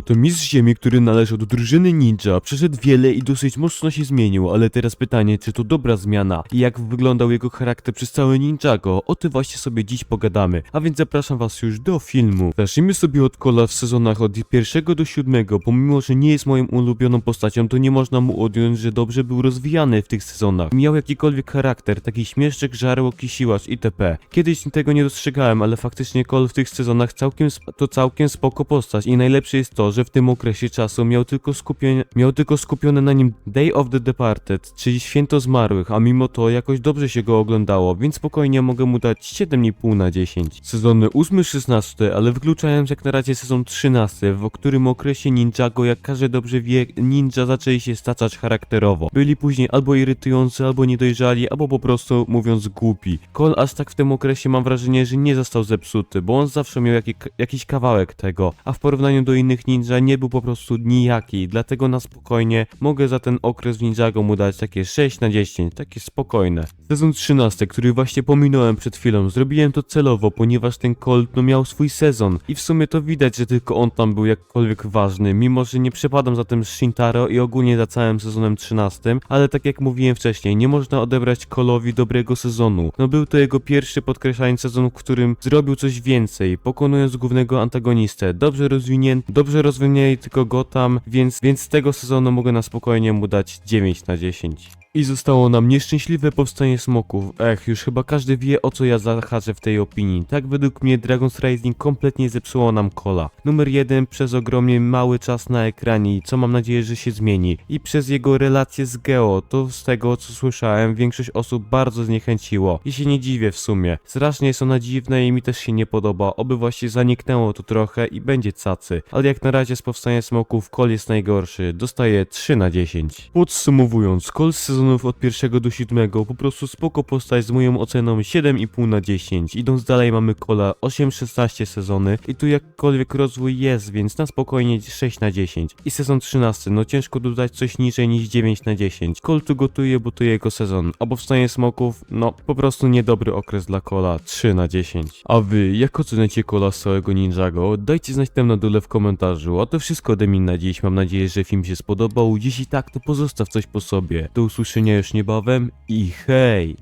Cole to mistrz ziemi, który należał do drużyny ninja, przeszedł wiele i dosyć mocno się zmienił, ale teraz pytanie, czy to dobra zmiana i jak wyglądał jego charakter przez całe Ninjago, o tym właśnie sobie dziś pogadamy, a więc zapraszam was już do filmu. Zacznijmy sobie od Cola w sezonach od pierwszego do siódmego, pomimo, że nie jest moją ulubioną postacią, to nie można mu odjąć, że dobrze był rozwijany w tych sezonach. Miał jakikolwiek charakter, taki śmieszek, żarłok i siłacz itp. Kiedyś tego nie dostrzegałem, ale faktycznie Cole w tych sezonach całkiem to całkiem spoko postać i najlepsze jest to, że w tym okresie czasu miał tylko skupienie, miał tylko skupione na nim Day of the Departed, czyli Święto Zmarłych, a mimo to jakoś dobrze się go oglądało, więc spokojnie mogę mu dać 7,5 na 10. Sezony 8-16, ale wykluczając jak na razie sezon 13, w którym okresie Ninjago, jak każdy dobrze wie, ninja zaczęli się staczać charakterowo. Byli później albo irytujący, albo niedojrzali, albo po prostu mówiąc głupi. Cole aż tak w tym okresie mam wrażenie, że nie został zepsuty, bo on zawsze miał jaki, jakiś kawałek tego, a w porównaniu do innych ninja nie był po prostu nijaki, dlatego na spokojnie mogę za ten okres w Ninjago mu dać takie 6 na 10, takie spokojne. Sezon 13, który właśnie pominąłem przed chwilą, zrobiłem to celowo, ponieważ ten Colt no miał swój sezon i w sumie to widać, że tylko on tam był jakkolwiek ważny, mimo że nie przepadam za tym Shintaro i ogólnie za całym sezonem 13, ale tak jak mówiłem wcześniej, nie można odebrać Colowi dobrego sezonu. No był to jego pierwszy podkreślając sezon, w którym zrobił coś więcej, pokonując głównego antagonistę. Dobrze rozwinięty, dobrze rozwinięty tylko Gotham, więc, więc z tego sezonu mogę na spokojnie mu dać 9 na 10. I zostało nam nieszczęśliwe powstanie smoków. Ech, już chyba każdy wie o co ja zahaczę w tej opinii. Tak według mnie Dragon's Rising kompletnie zepsuło nam kola. Numer jeden przez ogromnie mały czas na ekranie co mam nadzieję, że się zmieni. I przez jego relacje z Geo, to z tego co słyszałem większość osób bardzo zniechęciło. I się nie dziwię w sumie. Strasznie jest ona dziwna i mi też się nie podoba. Oby właśnie zaniknęło to trochę i będzie cacy. Ale jak na razie z powstania smoków Kol jest najgorszy. Dostaje 3 na 10. Podsumowując, Kol z sezonów od pierwszego do siódmego po prostu spoko postać z moją oceną 7,5 na 10. Idąc dalej mamy Kola 8-16 sezony i tu jakkolwiek rozwój jest, więc na spokojnie 6 na 10. I sezon 13, no ciężko dodać coś niżej niż 9 na 10. Kol tu gotuje, bo to jego sezon, a powstanie smoków, no po prostu niedobry okres dla Kola 3 na 10. A wy, jak oceniacie Kola z całego Ninjago? Dajcie znać tam na dole w komentarzu. A to wszystko ode mnie na dziś. Mam nadzieję, że film się spodobał. Jeśli tak, to pozostaw coś po sobie. Do usłyszenia już niebawem i hej!